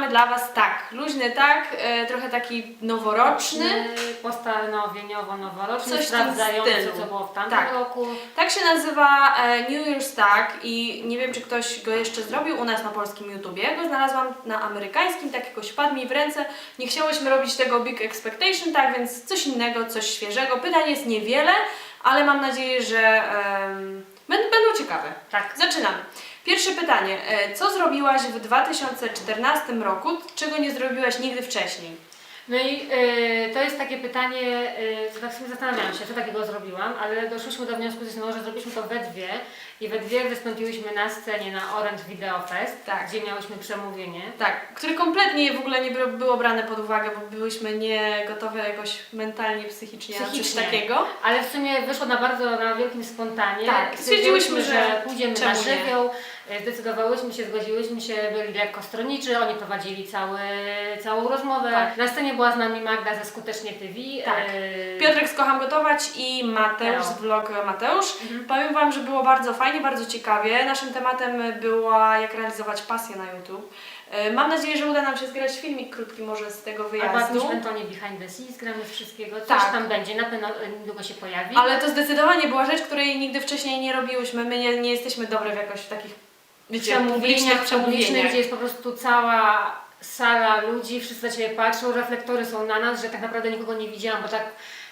mamy dla Was tak, luźny tak, e, trochę taki noworoczny. Postanowieniowo-noworoczny, Coś w tym sprawdzający, stylu. co było w tamtym Tak. roku. Tak się nazywa e, New Year's Tag i nie wiem, czy ktoś go jeszcze zrobił u nas na polskim YouTubie. Ja go znalazłam na amerykańskim, tak jakoś wpadł mi w ręce. Nie chciałyśmy robić tego Big Expectation, tak więc coś innego, coś świeżego. Pytań jest niewiele, ale mam nadzieję, że em, będą ciekawe. Tak. Zaczynamy. Pierwsze pytanie. E, Co zrobiłaś w 2014 roku, czego nie zrobiłaś nigdy wcześniej? No i y, to jest takie pytanie, y, co tak sobie zastanawiałam się, co takiego zrobiłam, ale doszłyśmy do wniosku, że zrobiliśmy to we dwie i we dwie wystąpiłyśmy na scenie na Orange Video Fest, Tak. gdzie miałyśmy przemówienie. Tak, które kompletnie w ogóle nie było- było brane pod uwagę, bo byłyśmy nie gotowe jakoś mentalnie, psychicznie, na coś Psychicznie. takiego. Ale w sumie wyszło na bardzo na wielkim spontanie. Tak, stwierdziłyśmy, że pójdziemy czemu na żywioł. E, Zdecydowałyśmy się, zgodziłyśmy się, byli lekko stroniczy, oni prowadzili cały, całą rozmowę. Tak. Na scenie była z nami Magda ze Skutecznie TV. Tak. e, Piotrek z Kocham Gotować i Mateusz z vlog Mateusz. Mhm. Powiem Wam, że było bardzo fajnie, bardzo ciekawie. Naszym tematem była jak realizować pasję na YouTube. E, Mam nadzieję, że uda nam się zgrać filmik krótki może z tego Albo jakimś wyjazdu. mentonie behind the scenes, gramy z wszystkiego, coś Tak. tam będzie, na pewno e, niedługo się pojawi. Ale to zdecydowanie była rzecz, której nigdy wcześniej nie robiłyśmy. My nie, nie jesteśmy dobre w jakoś w takich wiecie, publicznych przemówieniach, przemówieniach. gdzie jest po prostu cała sala ludzi, wszyscy na Ciebie patrzą, reflektory są na nas, że tak naprawdę nikogo nie widziałam, bo tak,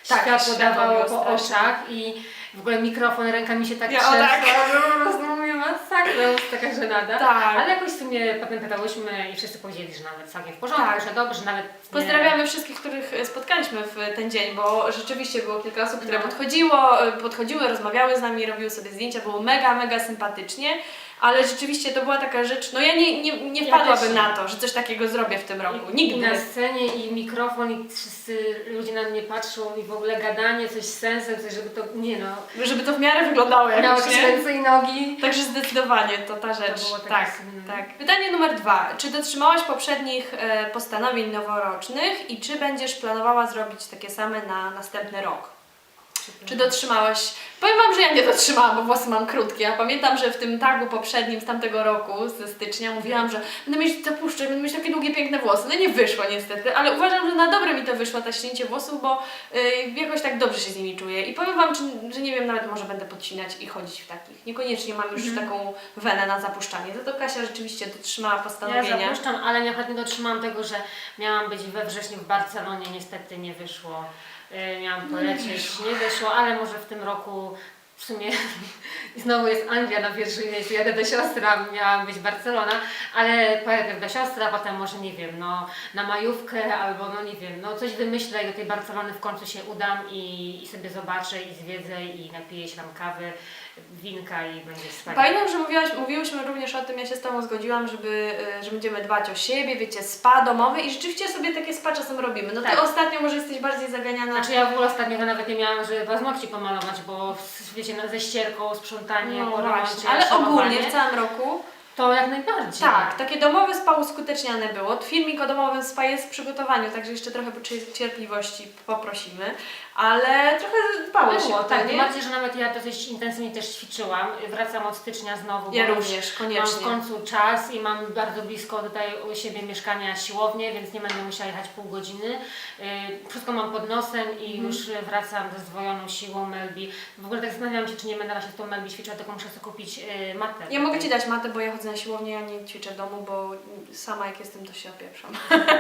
Tak, światło dawało po oczach i w ogóle mikrofon rękami się tak Ja, trzęsła, tak. że po prostu mówię masakra, to jest taka żenada. Tak. Ale jakoś w sumie potem pytałyśmy i wszyscy powiedzieli, że nawet całkiem w porządku, Tak. że dobrze, nawet nie- Pozdrawiamy wszystkich, których spotkaliśmy w ten dzień, bo rzeczywiście było kilka osób, które No. podchodziło, podchodziły, rozmawiały z nami, robiły sobie zdjęcia, było mega, mega sympatycznie, ale rzeczywiście to była taka rzecz, no ja nie, nie, nie Ja wpadłabym też na to, że coś takiego zrobię w tym roku, I, I nigdy. na scenie, i mikrofon, i wszyscy ludzie na mnie patrzą, i w ogóle gadanie, coś z sensem, coś, żeby to, nie no, Żeby to w miarę wyglądało miało jakoś, jakieś nie? ręce i nogi. Także zdecydowanie to ta rzecz. było takie tak, sobie, no. tak. Pytanie numer dwa. Czy dotrzymałaś poprzednich e, postanowień noworocznych i czy będziesz planowała zrobić takie same na następny rok? Czy dotrzymałaś? Powiem Wam, że ja nie dotrzymałam, bo włosy mam krótkie. Ja pamiętam, że w tym tagu poprzednim z tamtego roku, ze stycznia, mówiłam, że będę mieć zapuszczę, będę mieć takie długie, piękne włosy. No nie wyszło niestety, ale uważam, że na dobre mi to wyszło, to ścięcie włosów, bo y, jakoś tak dobrze się z nimi czuję. I powiem Wam, że, że nie wiem, nawet może będę podcinać i chodzić w takich. Niekoniecznie mam już taką wenę na zapuszczanie. Za to Kasia rzeczywiście dotrzymała Ja postanowienia. zapuszczam, ale nie dotrzymałam tego, że miałam być we wrześniu w Barcelonie, niestety nie wyszło. Yy, Miałam polecieć, nie wyszło, ale może w tym roku w sumie znowu jest Anglia na pierwszym miejscu, jadę do siostry, a miałam być Barcelona, ale pojadę do siostry, a potem może nie wiem, no na majówkę albo no nie wiem, no coś wymyślę i do tej Barcelony w końcu się udam i, i sobie zobaczę i zwiedzę i napiję się tam kawy, winka i będzie wspaniale. Pamiętam, że mówiłaś, mówiłyśmy również o tym, ja się z Tobą zgodziłam, żeby, y, że będziemy dbać o siebie, wiecie, spa domowe i rzeczywiście sobie takie spa czasem robimy. No Ty Tak. ostatnio może jesteś bardziej zaganiana. Znaczy ja w ogóle ostatnio to nawet nie miałam, żeby paznokci pomalować, bo wiecie, no, ze ścierką, sprzątanie, no właśnie, ale ogólnie w całym roku to jak najbardziej. Tak, takie domowe spa uskuteczniane było. Filmik o domowym spa jest w przygotowaniu, także jeszcze trochę cier- cierpliwości poprosimy, ale trochę dbało się Było, o to, tak, nie? tym bardziej, że nawet ja dosyć intensywnie też ćwiczyłam. Wracam od stycznia znowu, Ja również, mam w koniecznie. końcu czas i mam bardzo blisko tutaj u siebie mieszkania siłownię, więc nie będę musiała jechać pół godziny. Yy, Wszystko mam pod nosem i Mhm. już wracam ze zdwojoną siłą Melbi. W ogóle tak zastanawiam się, czy nie będę właśnie z tą Melbi ćwiczyła, tylko muszę sobie kupić yy, matę. Ja mogę Ci dać matę, bo ja chodzę na siłownię, ja nie ćwiczę w domu, bo sama jak jestem, to się opieprzam.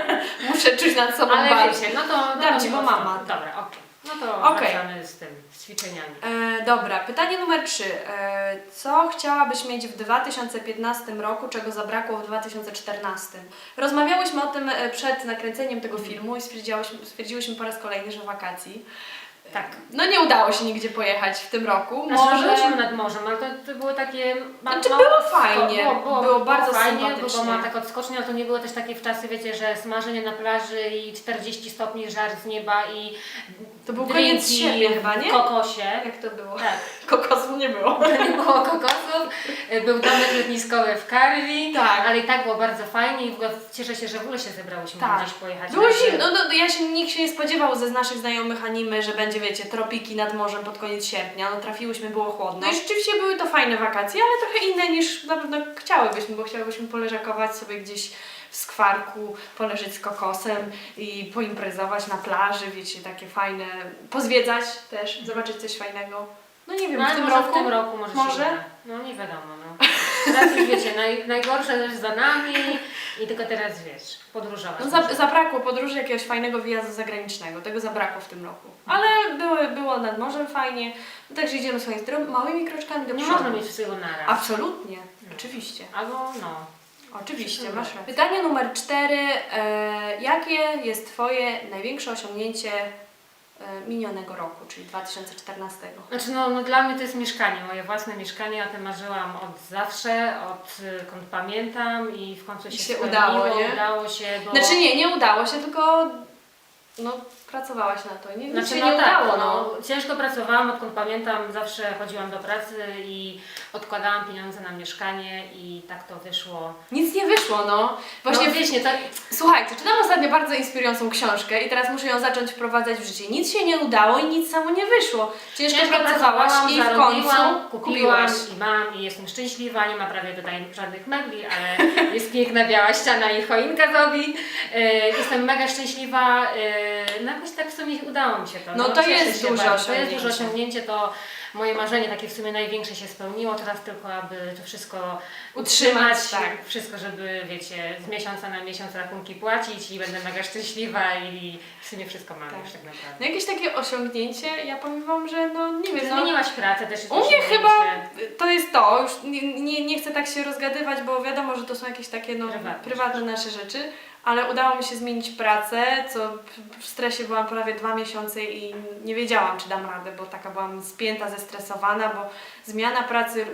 Muszę czuć nad sobą Ale bardzo. wiecie, no to... No Dam to ci, bo po mam prostu- matę. Dobra, okej. No to Okej. wracamy z tym, z ćwiczeniami. E, dobra, pytanie numer 3. E, co chciałabyś mieć w 2015 roku, czego zabrakło w 2014? Rozmawiałyśmy o tym e, przed nakręceniem tego filmu i stwierdziałyśmy, stwierdziłyśmy po raz kolejny, że wakacji. Tak. No nie udało się nigdzie pojechać w tym roku. Znaczy, Może... byliśmy nad morzem, ale to, to było takie... ma- Znaczy, mało było odsko- fajnie, było bardzo fajnie, sympatycznie. Było ma tak odskocznie, ale to nie były też takie w czasy, wiecie, że smażenie na plaży i 40 stopni żar z nieba i To był drinki koniec sierpnia chyba, nie? kokosie. Jak to było? Tak, Kokosów nie było. nie było kokosów, był domek letniskowy w Karwi, Tak. ale i tak było bardzo fajnie i w ogóle cieszę się, że w ogóle się zebrałyśmy Tak. gdzieś pojechać. Było zimno, no, no, ja się, nikt się nie spodziewał ze z naszych znajomych animy, że będzie, wiecie, tropiki nad morzem pod koniec sierpnia. No trafiłyśmy, było chłodno. No i rzeczywiście były to fajne wakacje, ale trochę inne niż na pewno chciałybyśmy, bo chciałybyśmy poleżakować sobie gdzieś w skwarku, poleżeć z kokosem i poimprezować na plaży, wiecie, takie fajne, pozwiedzać też, zobaczyć coś fajnego. No nie wiem, No, w tym może roku, w tym roku może, może? uda. No nie wiadomo, no. Teraz już wiecie, naj, najgorsze też za nami i tylko teraz wiesz, podróżować. no, za, zabrakło podróży jakiegoś fajnego wyjazdu zagranicznego, tego zabrakło w tym roku. Ale były, było nad morzem fajnie, no, także idziemy swoimi dro- małymi kroczkami do nie przodu. można mieć wszystkiego naraz. Absolutnie, oczywiście. Albo no. Oczywiście, masz rację. Pytanie numer cztery. E, jakie jest Twoje największe osiągnięcie minionego roku, czyli 2014? Znaczy no, no dla mnie to jest mieszkanie, moje własne mieszkanie, o tym marzyłam od zawsze, odkąd pamiętam i w końcu się, I się spełniło, udało, nie? udało się, bo... Znaczy nie, nie udało się, tylko no, pracowałaś na to. Nie, Znaczy, się no nie tak, udało. no. No. Ciężko pracowałam, odkąd pamiętam, zawsze chodziłam do pracy i odkładałam pieniądze na mieszkanie i tak to wyszło. Nic nie wyszło, no. Właśnie no, wiesz, nie, to, Słuchajcie, czytam ostatnio bardzo inspirującą książkę i teraz muszę ją zacząć wprowadzać w życie. Nic się nie udało i nic samo nie wyszło. Ciężko, ciężko pracowałaś pracowałam, i w końcu kupiłam kupiłaś. i mam i jestem szczęśliwa, nie ma prawie tutaj żadnych mebli, ale jest piękna biała ściana i choinka zobi. E, jestem mega szczęśliwa, e, no jakoś tak w sumie udało mi się to. No to cieszę jest bardzo. To jest osiągnięcie. osiągnięcie, to moje marzenie takie w sumie największe się spełniło, teraz tylko aby to wszystko Utrzymać, utrzymać, tak. wszystko, żeby wiecie, z miesiąca na miesiąc rachunki płacić i będę mega szczęśliwa i w sumie wszystko mam Tak. już tak naprawdę. No jakieś takie osiągnięcie, ja powiem Wam, że no nie wiem, no, Zmieniłaś pracę też U mnie chyba to jest to, już nie, nie, nie chcę tak się rozgadywać, bo wiadomo, że to są jakieś takie no, Prywatne prywatne nasze rzeczy, ale udało mi się zmienić pracę, co w- stresie byłam prawie dwa miesiące i nie wiedziałam, czy dam radę, bo taka byłam spięta, zestresowana, bo zmiana pracy,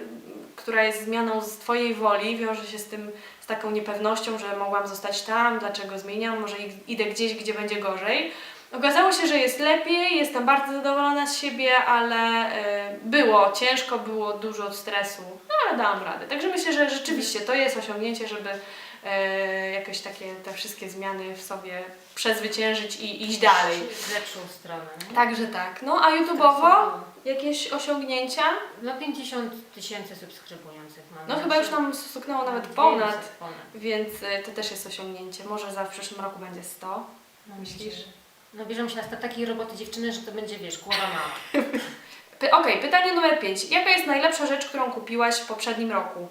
która jest zmianą z Twojej woli, wiąże się z tym, z taką niepewnością, że mogłam zostać tam, dlaczego zmieniam, może idę gdzieś, gdzie będzie gorzej. Okazało się, że jest lepiej, jestem bardzo zadowolona z siebie, ale e, było ciężko, było dużo stresu, no ale dałam radę. Także myślę, że rzeczywiście to jest osiągnięcie, żeby jakoś takie te wszystkie zmiany w sobie przezwyciężyć i iść dalej. W lepszą stronę. Nie? Także tak. No a YouTube'owo jakieś osiągnięcia? No 50 tysięcy subskrybujących mam. No chyba już tam stuknęło nawet 500 ponad, ponad. więc e, to też jest osiągnięcie. Może za w przyszłym roku będzie 100. No, Myślisz? No bierzemy się na takiej roboty dziewczyny, że to będzie, wiesz, głowa mała. Okej, pytanie numer 5. Jaka jest najlepsza rzecz, którą kupiłaś w poprzednim roku?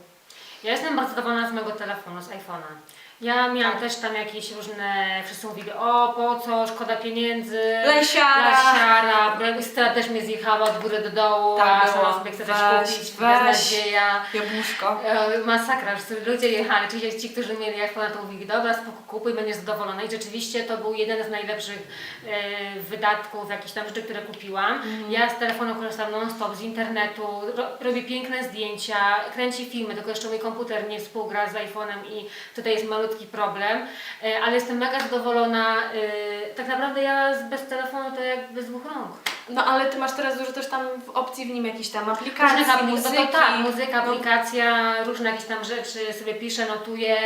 Ja jestem bardzo zadowolona z mojego telefonu, z iPhone'a. Ja miałam też tam jakieś różne, wszyscy mówili, o po co, szkoda pieniędzy, Lesiara. lasiara, Brewistera też mnie zjechała od góry do dołu, Tak a było. sama sobie chcę coś Weź, kupić, weź. beznadzieja. Jabłuszko. E, Masakra, że sobie ludzie jechali, czyli ci, którzy mieli iPhone'a, to mówili, dobra, spoko, kupuj, będziesz zadowolona. I rzeczywiście to był jeden z najlepszych e, wydatków, jakichś tam rzeczy, które kupiłam. Ja z telefonu korzystam non-stop, z internetu, ro, robię piękne zdjęcia, kręci filmy, tylko jeszcze mój komputer nie współgra z iPhone'em i tutaj jest malutki problem, e, ale jestem mega zadowolona. E, tak naprawdę ja z- bez telefonu to jak bez dwóch rąk. No ale ty masz teraz dużo też tam w opcji w nim jakichś tam aplikacji, muzyki. No to tak, muzyka, aplikacja, różne jakieś tam rzeczy sobie piszę, notuję.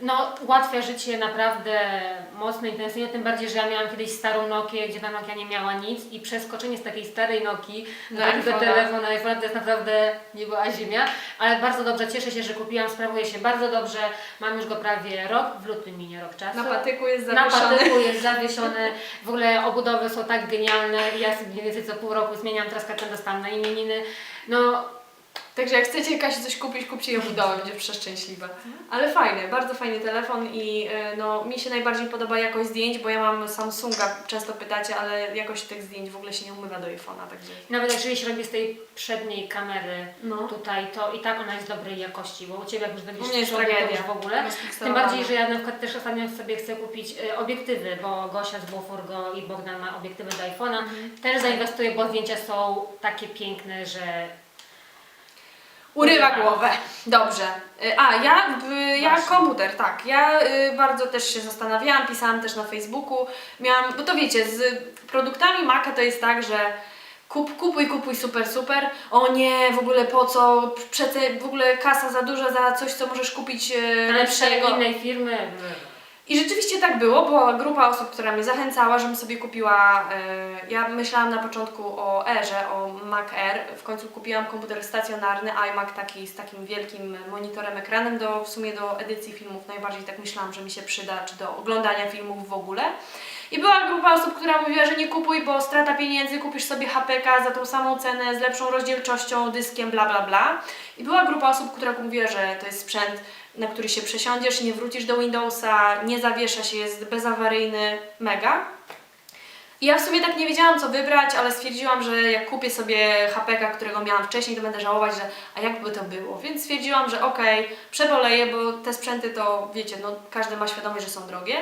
No ułatwia życie naprawdę mocno, intensywnie, tym bardziej, że ja miałam kiedyś starą Nokię, gdzie ta Nokia nie miała nic i przeskoczenie z takiej starej Nokii do Na takiego telefonu, na iPhone to jest naprawdę nie była ziemia, ale bardzo dobrze, cieszę się, że kupiłam, sprawuje się bardzo dobrze, mam już go prawie rok, w lutym minie rok czasu. Na patyku jest Na zawieszony. patyku jest zawieszony. W ogóle obudowy są tak genialne. Ja sobie mniej więcej co pół roku zmieniam, teraz kartę dostałam na imieniny. No, Także jak chcecie Kasi coś kupić, kupcie ją budowę, będzie przeszczęśliwa. Ale fajny, bardzo fajny telefon i e, no, mi się najbardziej podoba jakość zdjęć, bo ja mam Samsunga, często pytacie, ale jakość tych zdjęć w ogóle się nie umywa do iPhone'a, także... nawet jeżeli się robi z tej przedniej kamery No. tutaj, to i tak ona jest dobrej jakości, bo u Ciebie jak już będziesz U mnie jest przodu, to tragedia. już w ogóle. Tym bardziej, że ja na przykład też ostatnio sobie chcę kupić e, obiektywy, bo Gosia z Bofurgo i Bogdan ma obiektywy do iPhone'a. Mhm. Też zainwestuję, bo zdjęcia są takie piękne, że Urywa. głowę. Dobrze. Y, A, ja, y, ja Właśnie. komputer, tak. Ja y, bardzo też się zastanawiałam, pisałam też na Facebooku. Miałam, bo to wiecie, z produktami Maca to jest tak, że kup, kupuj, kupuj, super, super. O nie, w ogóle po co? Przece w ogóle kasa za duża za coś, co możesz kupić y, lepsze lepszego. innej firmy. I rzeczywiście tak było, była grupa osób, która mnie zachęcała, żebym sobie kupiła. e, ja myślałam na początku o Airze, o Mac Air. W końcu kupiłam komputer stacjonarny, iMac taki z takim wielkim monitorem, ekranem, do, w sumie do edycji filmów. Najbardziej tak myślałam, że mi się przyda, czy do oglądania filmów w ogóle. I była grupa osób, która mówiła, że nie kupuj, bo strata pieniędzy, kupisz sobie HPK za tą samą cenę, z lepszą rozdzielczością, dyskiem, bla bla bla. I była grupa osób, która mówiła, że to jest sprzęt, na który się przesiądziesz, nie wrócisz do Windowsa, nie zawiesza się, jest bezawaryjny, mega. I ja w sumie tak nie wiedziałam, co wybrać, ale stwierdziłam, że jak kupię sobie HPK, którego miałam wcześniej, to będę żałować, że a jakby to było. Więc stwierdziłam, że okej, przeboleję, bo te sprzęty to, wiecie, no każdy ma świadomość, że są drogie.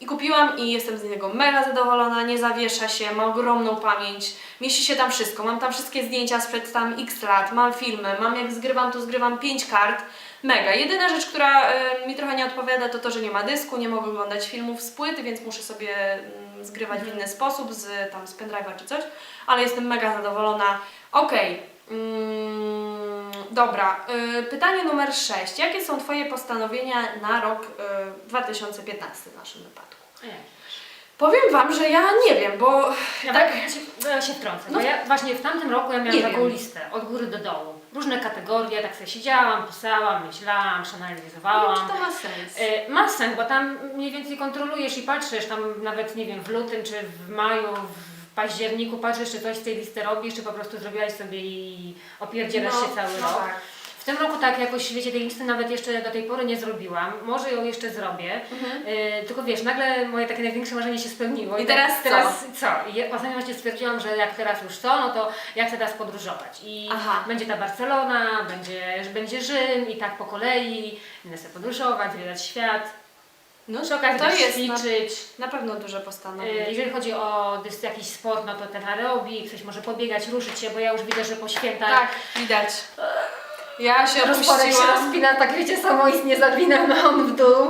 I kupiłam i jestem z niego mega zadowolona, nie zawiesza się, ma ogromną pamięć, mieści się tam wszystko. Mam tam wszystkie zdjęcia sprzed tam x lat, mam filmy, mam jak zgrywam, to zgrywam 5 kart. Mega. Jedyna rzecz, która y, mi trochę nie odpowiada, to to, że nie ma dysku, nie mogę oglądać filmów z płyty, więc muszę sobie mm, zgrywać w inny sposób, z, tam z pendrive'a czy coś, ale jestem mega zadowolona. Okej. Mm, dobra, y, pytanie numer 6. Jakie są Twoje postanowienia na rok y, 2015 w naszym wypadku? Powiem Wam, że ja nie wiem, bo Ja, tak, się, ja się wtrącę, No. bo ja właśnie w tamtym roku ja miałam Nie taką wiem. listę od góry do dołu. Różne kategorie, tak sobie siedziałam, pisałam, myślałam, nie wiem, przeanalizowałam. czy to ma sens. Y, Ma sens, bo tam mniej więcej kontrolujesz i patrzysz, tam nawet nie wiem, w lutym czy w maju, w październiku patrzysz, czy coś z tej listy robisz, czy po prostu zrobiłaś sobie i opierdzielasz się cały no rok. tak. W tym roku tak jakoś, wiecie, tej listy nawet jeszcze do tej pory nie zrobiłam. Może ją jeszcze zrobię. Mhm. Y, tylko wiesz, nagle moje takie największe marzenie się spełniło. I tak teraz co? teraz co? I ja ostatnio właśnie stwierdziłam, że jak teraz już to, no to ja chcę teraz podróżować. I Aha. będzie ta Barcelona, będzie, będzie Rzym i tak po kolei. Będę sobie podróżować, zwiedzać świat. No, Przy okazji to też jest na, ćwiczyć. na pewno duże Y, postanowienie. Jeżeli chodzi o dys- jakiś sport, no to ten aerobik, ktoś może pobiegać, ruszyć się, bo ja już widzę, że po świętach Tak, widać. Ja się rozporek się opuściłam. rozpina, tak wiecie, samoistnie zawinam mam w dół.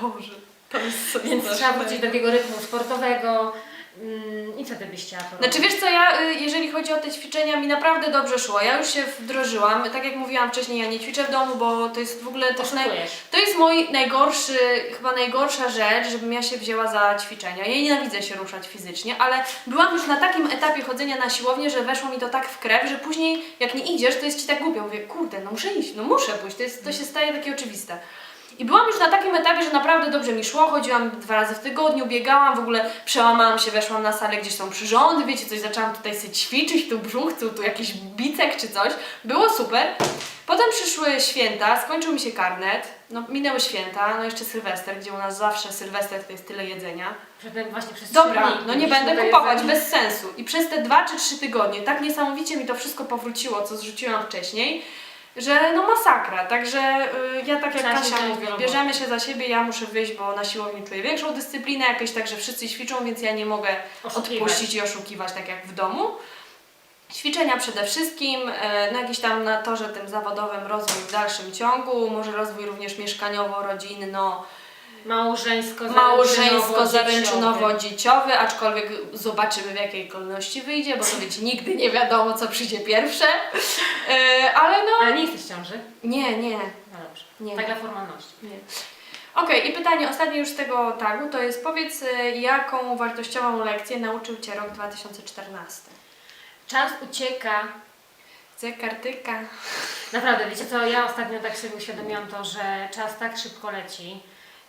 Boże, to jest Więc trzeba wrócić do takiego rytmu sportowego. Mm, I co ty byś chciała porobić? Znaczy wiesz co, ja y, jeżeli chodzi o te ćwiczenia, mi naprawdę dobrze szło. Ja już się wdrożyłam. Tak jak mówiłam wcześniej, ja nie ćwiczę w domu, bo to jest w ogóle też naj... Oszukujesz. To jest mój najgorszy, chyba najgorsza rzecz, żebym ja się wzięła za ćwiczenia. Ja nienawidzę się ruszać fizycznie, ale byłam już na takim etapie chodzenia na siłownię, że weszło mi to tak w krew, że później jak nie idziesz, to jest ci tak głupio. Mówię, kurde, no muszę iść, no muszę pójść, to, jest, to się staje takie oczywiste. I byłam już na takim etapie, że naprawdę dobrze mi szło, chodziłam dwa razy w tygodniu, biegałam, w ogóle przełamałam się, weszłam na salę, gdzie są przyrządy, wiecie, coś zaczęłam tutaj sobie ćwiczyć, tu brzuch, tu, tu jakiś bicek czy coś. Było super. Potem przyszły święta, skończył mi się karnet, no minęły święta, no jeszcze Sylwester, gdzie u nas zawsze Sylwester to jest tyle jedzenia. Przedtem właśnie przez Dobra, dni no nie mieliśmy będę kupować, bez sensu. I przez te dwa czy trzy tygodnie tak niesamowicie mi to wszystko powróciło, co zrzuciłam wcześniej, że no masakra. Także y, ja tak jak Trzeba się Kasia wziąć mówi, do roboty. bierzemy się za siebie, ja muszę wyjść, bo na siłowni czuję większą dyscyplinę jakoś tak, że wszyscy ćwiczą, więc ja nie mogę Oszukiwać. odpuścić i oszukiwać tak jak w domu. Ćwiczenia przede wszystkim, e, no jakiś tam na torze tym zawodowym rozwój w dalszym ciągu, może rozwój również mieszkaniowo-rodzinno, Małżeńsko-zaręczynowo-dzieciowy, aczkolwiek zobaczymy w jakiej kolejności wyjdzie, bo to wiecie, nigdy nie wiadomo co przyjdzie pierwsze. E, ale no, Ale nie jesteś w ciąży? nie, nie, No dobrze. Nie. Tak dla formalności. nie. Okej, i pytanie ostatnie już z tego tagu to jest powiedz, e, jaką wartościową lekcję nauczył Cię rok 2014? Czas ucieka. Chcę kartyka. Naprawdę, wiecie co, ja ostatnio tak sobie uświadomiłam to, że czas tak szybko leci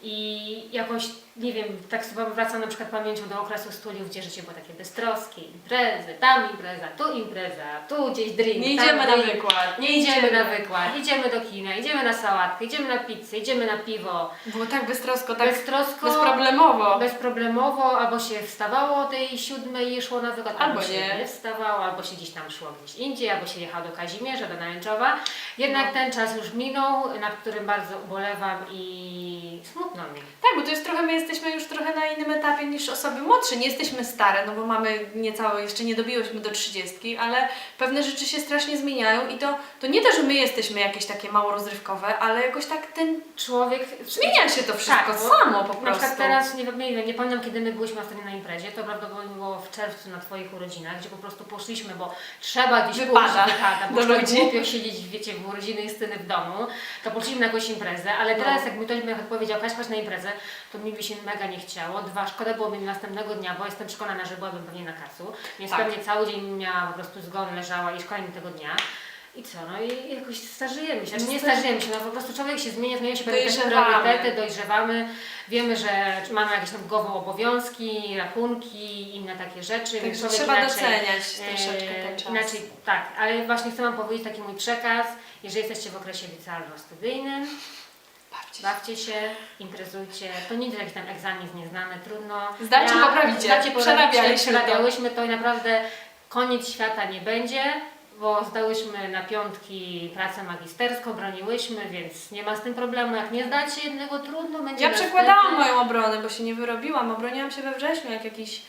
i jakoś, nie wiem, tak sobie wracam na przykład pamięcią do okresu studiów, gdzie życie było takie beztroskie, imprezy, tam impreza, tu impreza, tu gdzieś drink, Nie tam idziemy na drink. wykład. Nie idziemy na wykład, idziemy do kina, idziemy na sałatkę, idziemy na pizzę, idziemy na piwo. Było tak beztrosko, tak Beztrosko, bezproblemowo. bezproblemowo, albo się wstawało o tej siódmej i szło na wykład, albo, Albo się nie. nie wstawało, albo się gdzieś tam szło gdzieś indziej, albo się jechało do Kazimierza, do Nałęczowa. Jednak No. ten czas już minął, nad którym bardzo ubolewam i smutno Tak, bo to jest trochę, my jesteśmy już trochę na innym etapie niż osoby młodsze. Nie jesteśmy stare, no bo mamy niecałe, jeszcze nie dobiłyśmy do trzydziestki, ale pewne rzeczy się strasznie zmieniają i to, to nie to, że my jesteśmy jakieś takie mało rozrywkowe, ale jakoś tak ten, Człowiek... zmienia się to wszystko Tak, samo po Na prostu. przykład teraz, nie, nie, nie pamiętam kiedy my byliśmy ostatnio na imprezie, to prawdopodobnie było w czerwcu na Twoich urodzinach, gdzie po prostu poszliśmy, bo trzeba gdzieś Wypada pójść, wypada, bo już głupio siedzieć, wiecie, w urodziny i sceny w domu, to poszliśmy na jakąś imprezę, ale teraz No. jak mi ktoś by powiedział, Kaś, chodź jechać na imprezę, to mi by się mega nie chciało. Dwa, szkoda byłoby mi następnego dnia, bo jestem przekonana, że byłabym pewnie na kacu. Więc Tak. pewnie cały dzień miała po prostu zgon, leżała i szkoda mi tego dnia. I co, no i jakoś starzejemy się, znaczy nie starzejemy się, no po prostu człowiek się zmienia, zmieniają się priorytety, dojrzewamy, wiemy, że mamy jakieś tam głową obowiązki, rachunki, inne takie rzeczy, więc Także człowiek trzeba inaczej, doceniać e, troszeczkę ten czas. Inaczej, tak, ale właśnie chcę Wam powiedzieć taki mój przekaz, jeżeli jesteście w okresie licealno-studyjnym, Bawcie się. bawcie się, imprezujcie, to nie jest jakiś tam egzamin nieznany, trudno. Poprawicie. Zdacie, poprawicie, Przerabialiśmy to. przerabiałyśmy to i naprawdę koniec świata nie będzie, bo zdałyśmy na piątki pracę magisterską, broniłyśmy, więc nie ma z tym problemu. Jak nie zdacie jednego, trudno będzie Ja przekładałam moją obronę, bo się nie wyrobiłam. Obroniłam się we wrześniu, jak jakiś...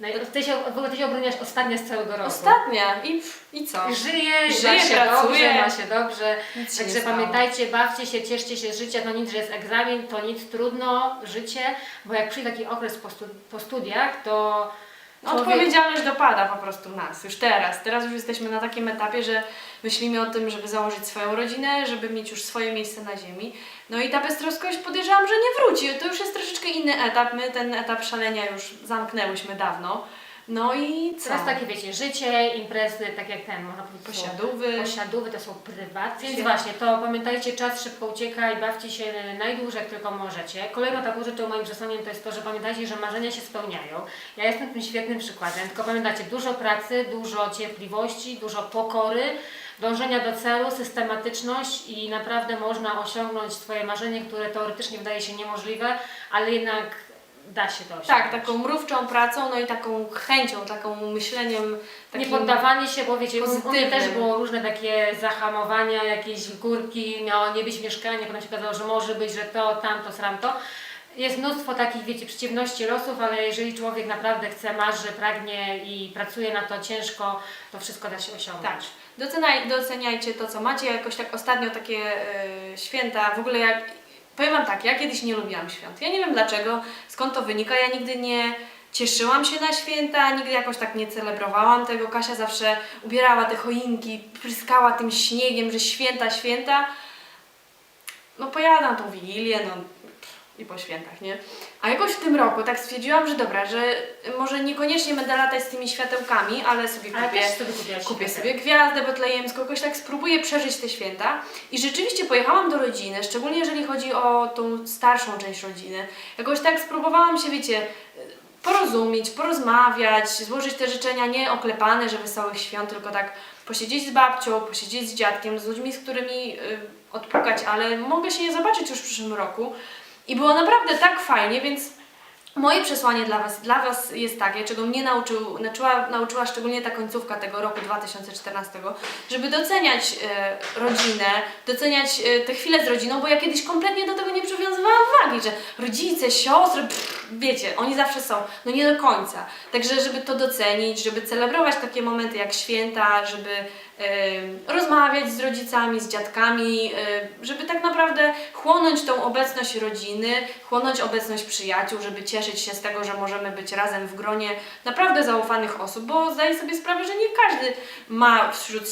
No, i ty się, w ogóle ty się obroniasz ostatnia z całego roku. Ostatnia. I, i co? Żyje, Żyje, ma się pracuje. dobrze, ma się dobrze. Nic się nie Także stało. pamiętajcie, bawcie się, cieszcie się z życia, to nic, że jest egzamin, to nic, trudno, życie, bo jak przyjdzie taki okres po, stu, po studiach, to No, człowiek- Odpowiedzialność dopada po prostu nas, już teraz. Teraz już jesteśmy na takim etapie, że myślimy o tym, żeby założyć swoją rodzinę, żeby mieć już swoje miejsce na ziemi. No i ta beztroskość podejrzewam, że nie wróci. To już jest troszeczkę inny etap. My ten etap szalenia już zamknęłyśmy dawno. No i co? Teraz takie wiecie, życie, imprezy, tak jak ten, można powiedzieć, Posiadówy. posiadówy, to są prywatne. Więc właśnie, to pamiętajcie, czas szybko ucieka i bawcie się najdłużej, jak tylko możecie. Kolejną taką rzeczą moim przesłaniem to jest to, że pamiętajcie, że marzenia się spełniają. Ja jestem tym świetnym przykładem, tylko pamiętajcie, dużo pracy, dużo cierpliwości, dużo pokory, dążenia do celu, systematyczność i naprawdę można osiągnąć swoje marzenie, które teoretycznie wydaje się niemożliwe, ale jednak da się to osiągnąć. Tak, taką mrówczą pracą, no i taką chęcią, taką myśleniem. Nie Takim... poddawanie się, bo wiecie, u- mnie też było różne takie zahamowania, jakieś górki, miało nie być mieszkanie, potem się okazało, że może być, że to, tamto, sramto. Jest mnóstwo takich, wiecie, przeciwności losów, ale jeżeli człowiek naprawdę chce, marzy, pragnie i pracuje na to ciężko, to wszystko da się osiągnąć. Tak. Doceniaj, doceniajcie to, co macie. Jakoś tak ostatnio takie e, święta, w ogóle jak. Powiem Wam tak, ja kiedyś nie lubiłam świąt. Ja nie wiem dlaczego, skąd to wynika. Ja nigdy nie cieszyłam się na święta, nigdy jakoś tak nie celebrowałam tego. Kasia zawsze ubierała te choinki, pryskała tym śniegiem, że święta, święta. No pojadam tą wigilię, no i po świętach, nie? A jakoś w tym roku tak stwierdziłam, że dobra, że może niekoniecznie będę latać z tymi światełkami, ale sobie Ale kupię też sobie kupiłaś Kupię sobie gwiazdę betlejemską, jakoś tak spróbuję przeżyć te święta. I rzeczywiście pojechałam do rodziny, szczególnie jeżeli chodzi o tą starszą część rodziny. Jakoś tak spróbowałam się, wiecie, porozumieć, porozmawiać, złożyć te życzenia nie oklepane, że wesołych świąt, tylko tak posiedzieć z babcią, posiedzieć z dziadkiem, z ludźmi, z którymi y, odpukać, ale mogę się je zobaczyć już w przyszłym roku. I było naprawdę tak fajnie, więc Moje przesłanie dla Was, dla Was jest takie, czego mnie nauczył, nauczyła, nauczyła szczególnie ta końcówka tego roku 2014, żeby doceniać e, rodzinę, doceniać e, te chwile z rodziną, bo ja kiedyś kompletnie do tego nie przywiązywałam wagi, że rodzice, siostry, pff, wiecie, oni zawsze są, no nie do końca. Także żeby to docenić, żeby celebrować takie momenty jak święta, żeby rozmawiać z rodzicami, z dziadkami, e, żeby tak naprawdę chłonąć tą obecność rodziny, chłonąć obecność przyjaciół, żeby cieszyć się z tego, że możemy być razem w gronie naprawdę zaufanych osób, bo zdaję sobie sprawę, że nie każdy ma wśród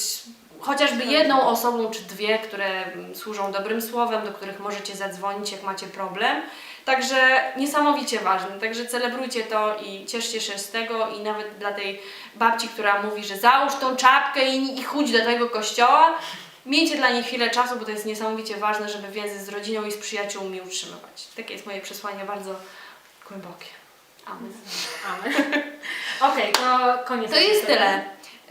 chociażby jedną osobą czy dwie, które służą dobrym słowem, do których możecie zadzwonić, jak macie problem. Także niesamowicie ważne. Także celebrujcie to i cieszcie się z tego i nawet dla tej babci, która mówi, że załóż tą czapkę i, i chudź do tego kościoła, miejcie dla niej chwilę czasu, bo to jest niesamowicie ważne, żeby więzy z rodziną i z przyjaciółmi utrzymywać. Takie jest moje przesłanie bardzo głębokie. Amen. Amen. Okej, to koniec. To jest tyle.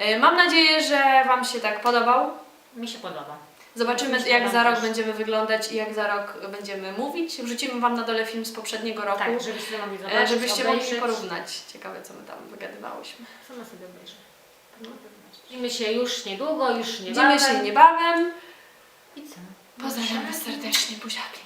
Y, Mam nadzieję, że Wam się tak podobał. Mi się podoba. Zobaczymy, jak za rok też. będziemy wyglądać i jak za rok będziemy mówić. Wrzucimy Wam na dole film z poprzedniego roku, Tak, żebyście mogli e, zobaczyć, żebyście mogli obejrzeć. porównać. Ciekawe, co my tam wygadywałyśmy. Sama sobie obejrzę. Widzimy się już niedługo, już Widzimy niebawem. się niebawem. I co? Pozdrawiam Was serdecznie, buziaki.